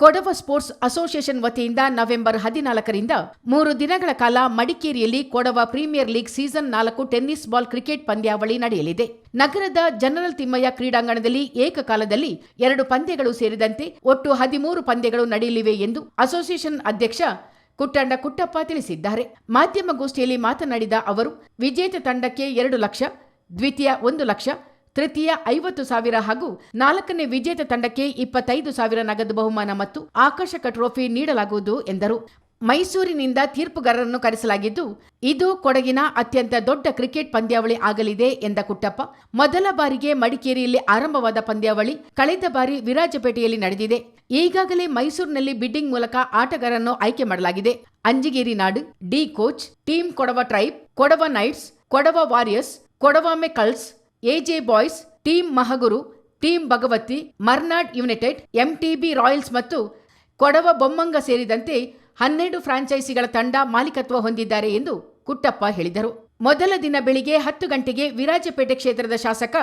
Kodava sports association ವತಿಯಿಂದ November ಹದಿನಾಲ್ಕರಿಂದ ಮೂರು ದಿನಗಳ ಕಾಲ ಮಡಿಕೇರಿಯಲ್ಲಿ ಕೊಡವ ಪ್ರೀಮಿಯರ್ ಲೀಗ್ ಸೀಸನ್ ನಾಲ್ಕು ಟೆನ್ನಿಸ್ ಬಾಲ್ ಕ್ರಿಕೆಟ್ ಪಂದ್ಯಾವಳಿ ನಡೆಯಲಿದೆ. ನಗರದ ಜನರಲ್ ತಿಮ್ಮಯ್ಯ ಕ್ರೀಡಾಂಗಣದಲ್ಲಿ ಏಕಕಾಲದಲ್ಲಿ ಎರಡು ಪಂದ್ಯಗಳು ಸೇರಿದಂತೆ ಒಟ್ಟು ಹದಿಮೂರು ಪಂದ್ಯಗಳು ನಡೆಯಲಿವೆ ಎಂದು ಅಸೋಸಿಯೇಷನ್ ಅಧ್ಯಕ್ಷ ಕುಟ್ಟಂಡ ಕುಟ್ಟಪ್ಪ ತಿಳಿಸಿದ್ದಾರೆ. ಮಾಧ್ಯಮಗೋಷ್ಠಿಯಲ್ಲಿ ಮಾತನಾಡಿದ ಅವರು, ವಿಜೇತ ತಂಡಕ್ಕೆ ಎರಡು ಲಕ್ಷ, ದ್ವಿತೀಯ ಒಂದು ಲಕ್ಷ ತೃತೀಯ ಐವತ್ತು ಸಾವಿರ ಹಾಗೂ ನಾಲ್ಕನೇ ವಿಜೇತ ತಂಡಕ್ಕೆ ಇಪ್ಪತ್ತೈದು ಸಾವಿರ ನಗದು ಬಹುಮಾನ ಮತ್ತು ಆಕರ್ಷಕ ಟ್ರೋಫಿ ನೀಡಲಾಗುವುದು ಎಂದರು. ಮೈಸೂರಿನಿಂದ ತೀರ್ಪುಗಾರರನ್ನು ಕರೆಸಲಾಗಿದ್ದು, ಇದು ಕೊಡಗಿನ ಅತ್ಯಂತ ದೊಡ್ಡ ಕ್ರಿಕೆಟ್ ಪಂದ್ಯಾವಳಿ ಆಗಲಿದೆ ಎಂದ ಕುಟ್ಟಪ್ಪ. ಮೊದಲ ಬಾರಿಗೆ ಮಡಿಕೇರಿಯಲ್ಲಿ ಆರಂಭವಾದ ಪಂದ್ಯಾವಳಿ ಕಳೆದ ಬಾರಿ ವಿರಾಜಪೇಟೆಯಲ್ಲಿ ನಡೆದಿದೆ. ಈಗಾಗಲೇ ಮೈಸೂರಿನಲ್ಲಿ ಬಿಡ್ಡಿಂಗ್ ಮೂಲಕ ಆಟಗಾರರನ್ನು ಆಯ್ಕೆ ಮಾಡಲಾಗಿದೆ. Anjigeri Nadu, D coach, team Kodava tribe, Kodava knights, Kodava warriors ಕೊಡವಾಮೆ ಕಲ್ಸ್ AJ boys team Mahaguru team Bhagavathi, Marnad united, MTB royals ಮತ್ತು ಕೊಡವ ಬೊಮ್ಮಂಗ ಸೇರಿದಂತೆ ಹನ್ನೆರಡು ಫ್ರಾಂಚೈಸಿಗಳ ತಂಡ ಮಾಲೀಕತ್ವ ಹೊಂದಿದ್ದಾರೆ ಎಂದು ಕುಟ್ಟಪ್ಪ ಹೇಳಿದರು. ಮೊದಲ ದಿನ ಬೆಳಿಗ್ಗೆ ಹತ್ತು ಗಂಟೆಗೆ ವಿರಾಜಪೇಟೆ ಕ್ಷೇತ್ರದ ಶಾಸಕ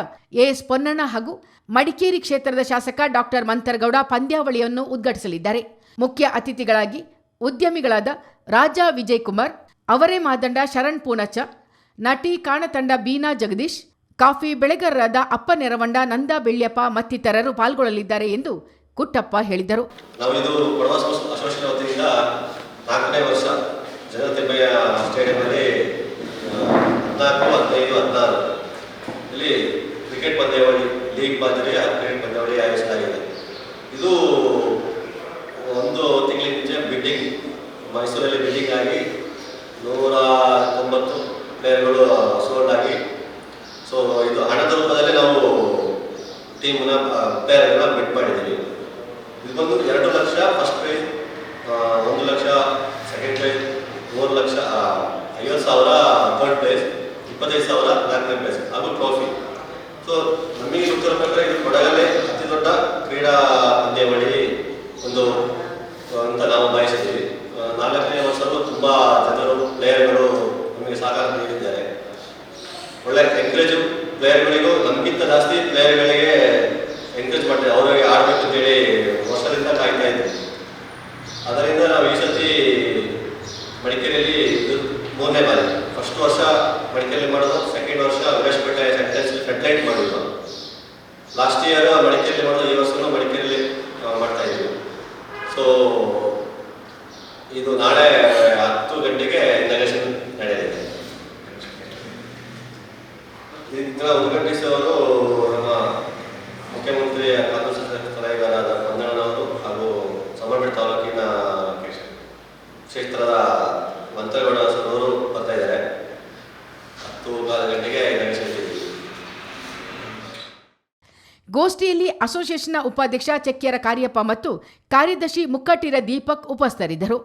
ಎಎಸ್ ಪೊನ್ನಣ್ಣ ಹಾಗೂ ಮಡಿಕೇರಿ ಕ್ಷೇತ್ರದ ಶಾಸಕ ಡಾಕ್ಟರ್ ಮಂತರ್ಗೌಡ ಪಂದ್ಯಾವಳಿಯನ್ನು ಉದ್ಘಾಟಿಸಲಿದ್ದಾರೆ. ಮುಖ್ಯ ಅತಿಥಿಗಳಾಗಿ ಉದ್ಯಮಿಗಳಾದ ರಾಜಾ ವಿಜಯ್ ಕುಮಾರ್, ಅವರೇ ಮಾದಂಡ ಶರಣ್ ಪೂನಚ್ಚ, ನಟಿ ಕಾಣತಂಡ ಬೀನಾ ಜಗದೀಶ್ ಕಾಫಿ ಬೆಳೆಗಾರರಾದ ಅಪ್ಪ ನೆರವಂಡ, ನಂದಾ ಬೆಳ್ಯಪ್ಪ ಮತ್ತಿತರರು ಪಾಲ್ಗೊಳ್ಳಲಿದ್ದಾರೆ ಎಂದು ಕುಟ್ಟಪ್ಪ ಹೇಳಿದರು. ಒಂದು ತಿಂಗಳ ಮೈಸೂರಲ್ಲಿ ಬಿಡ್ಡಿಂಗ್ ಆಗಿ ನೂರ ತೊಂಬತ್ತು ಪ್ಲೇಯರ್ಗಳು ಸೋಲ್ಡ್ ಆಗಿ ಹಣದ ರೂಪದಲ್ಲಿ ನಾವು ಟೀಮ್ನ ಪ್ಲೇಯರ್ಗಳನ್ನ ಬಿಟ್ ಮಾಡಿದ್ದೀವಿ. ಇದು ಬಂದು ಎರಡು ಲಕ್ಷ ಫಸ್ಟ್ ಪ್ರೈಸ್ ಒಂದು ಲಕ್ಷ ಸೆಕೆಂಡ್ ಪ್ರೈಸ್ ಮೂರು ಲಕ್ಷ ಐವತ್ತು ಸಾವಿರ ಥರ್ಡ್ ಪ್ರೈಸ್ ಇಪ್ಪತ್ತೈದು ಸಾವಿರ ನಾಲ್ಕನೇ ಪ್ರೈಸ್ ಹಾಗೂ ಟ್ರೋಫಿ ಸೊ ನಮಗೆ ಉತ್ತರ ಪ್ರಕಾರ ಇದು ಕೊಡಗಲ್ಲೇ ಅತಿ ದೊಡ್ಡ ಕ್ರೀಡಾ ಪಂದ್ಯಾವಳಿ ಒಂದು, ಅಂತ ನಾವು ಬಯಸಿದ್ದೀವಿ ನಾಲ್ಕನೇ ವರ್ಷದಲ್ಲೂ ತುಂಬ ಜನರು ಪ್ಲೇಯರ್ಗಳು ನಮಗೆ ಸಹಕಾರ ನೀಡಿದ್ದಾರೆ. ಒಳ್ಳೆ ಎಂಕರೇಜ್ ಪ್ಲೇಯರ್ಗಳಿಗೂ ನಮಗಿಂತ ಜಾಸ್ತಿ ಪ್ಲೇಯರ್ಗಳಿಗೆ ಎಂಕರೇಜ್ ಮಾಡಿದೆ ಅವರಿಗೆ ಆಡಬೇಕು ಅಂತೇಳಿ ವರ್ಷದಿಂದ ಕಾಯ್ತಾ ಇದ್ದೀವಿ ಅದರಿಂದ ನಾವು ಈ ಸತಿ ಮಡಿಕೇರಿಯಲ್ಲಿ ಇದು ಮೂರನೇ ಬಾರಿ. ಫಸ್ಟ್ ವರ್ಷ ಮಡಿಕೇರಿಯಲ್ಲಿ ಮಾಡೋದು ಸೆಕೆಂಡ್ ವರ್ಷ ವಿರಾಜಪೇಟೆ ಸೆಂಟೆನ್ಸ್ ಫೆಡ್ಲೈಟ್ ಮಾಡಿದ್ದು. ಲಾಸ್ಟ್ ಇಯರ್ ಮಡಿಕೇರಿಯಲ್ಲಿ ಮಾಡೋದು, ಈ ವರ್ಷನೂ ಮಡಿಕೇರಿಯಲ್ಲಿ ಮಾಡ್ತಾ ಇದ್ದೀವಿ ಸೊ ಇದು ನಾಳೆ ಹತ್ತು ಗಂಟೆಗೆ ಇಂಟಗ್ರೇಷನ್ ನಡೆಯಲಿದೆ ಇದನ್ನ ಉದ್ಘಾಟಿಸುವವರು ನಮ್ಮ ಮುಖ್ಯಮಂತ್ರಿ ಕಾಂಗ್ರೆಸ್ ಸಲಹೆಗಾರರಾದ ಮಂದಣ್ಣನವರು ಹಾಗೂ ಸಮರ್ಪೇಟೆ ತಾಲೂಕಿನ ಕ್ಷೇತ್ರದ ಮಂತ್ರಿಗೌಡ ಸರ್ ಅವರು ಬರ್ತಾ ಇದ್ದಾರೆ. ಹತ್ತು ಕಾಲು ಗಂಟೆಗೆ ನಡೆಸಿದ್ದೀವಿ ಗೋಷ್ಠಿಯಲ್ಲಿ ಅಸೋಸಿಯೇಷನ್ನ ಉಪಾಧ್ಯಕ್ಷ ಚೆಕ್ಕಿಯರ ಕಾರ್ಯಪ್ಪ ಮತ್ತು ಕಾರ್ಯದರ್ಶಿ ಮುಕ್ಕಟ್ಟಿರ ದೀಪಕ್ ಉಪಸ್ಥಿತರಿದ್ದರು.